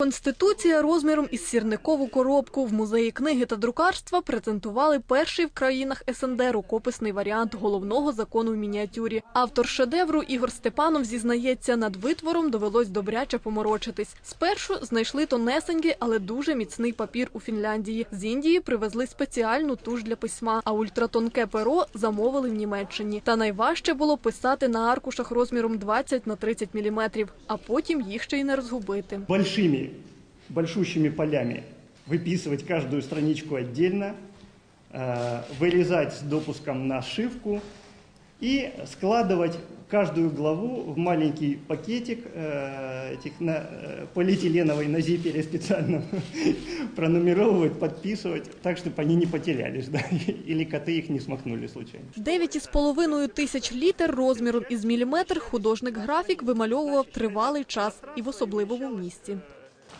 Конституція розміром із сірникову коробку в музеї книги та друкарства презентували перший в країнах СНД рукописний варіант головного закону в мініатюрі. Автор шедевру Ігор Степанов зізнається, над витвором довелось добряче поморочитись. Спершу знайшли тонесенький, але дуже міцний папір у Фінляндії. З Індії привезли спеціальну туш для письма, а ультратонке перо замовили в Німеччині. Та найважче було писати на аркушах розміром 20 на 30 міліметрів, а потім їх ще й не розгубити. большими, большущими полями выписывать каждую страничку отдельно, э, вырезать с допуском на ошибку и складывать каждую главу в маленький пакетик э, этих на, э, полиэтиленовой на зипере специально пронумеровывать, подписывать, так, чтобы они не потерялись, да, или коты их не смахнули случайно. Дев'ять із половиною тисяч літер розміром із міліметр художник-графік вимальовував тривалий час і в особливому місці.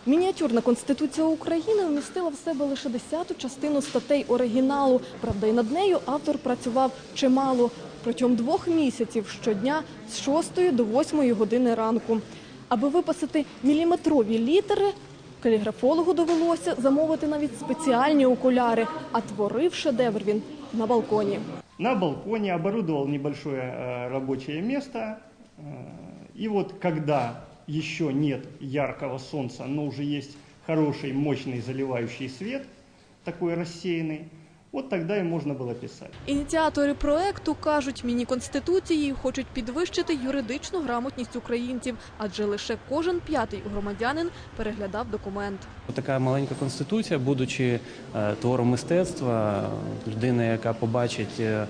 Мініатюрна конституція України вмістила в себе лише десяту частину статей оригіналу. Правда, і над нею автор працював чимало протягом двох місяців щодня з 6 до 8 години ранку. Аби виписати міліметрові літери, каліграфологу довелося замовити навіть спеціальні окуляри, а творив шедевр він на балконі. На балконе оборудовал небольшое э, рабочее место. Э, И вот когда еще нет яркого солнца, но уже есть хороший, мощный заливающий свет, такой рассеянный, вот тогда и можно было писать. Ініціатори проекту кажуть, міні-конституції хочуть підвищити юридичну грамотність українців, адже лише кожен п'ятий громадянин переглядав документ. Така маленька конституція, будучи е, твором мистецтва, людина, яка побачить е, е,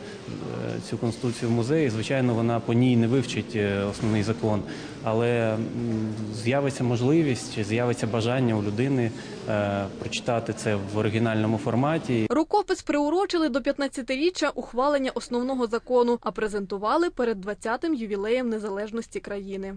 цю конституцію в музеї, звичайно, вона по ній не вивчить основний закон, але з'явиться можливість, з'явиться бажання у людини прочитати це в оригінальному форматі. Рукопис приурочили до 15-річчя ухвалення основного закону, а презентували перед 20-м ювілеєм незалежності країни.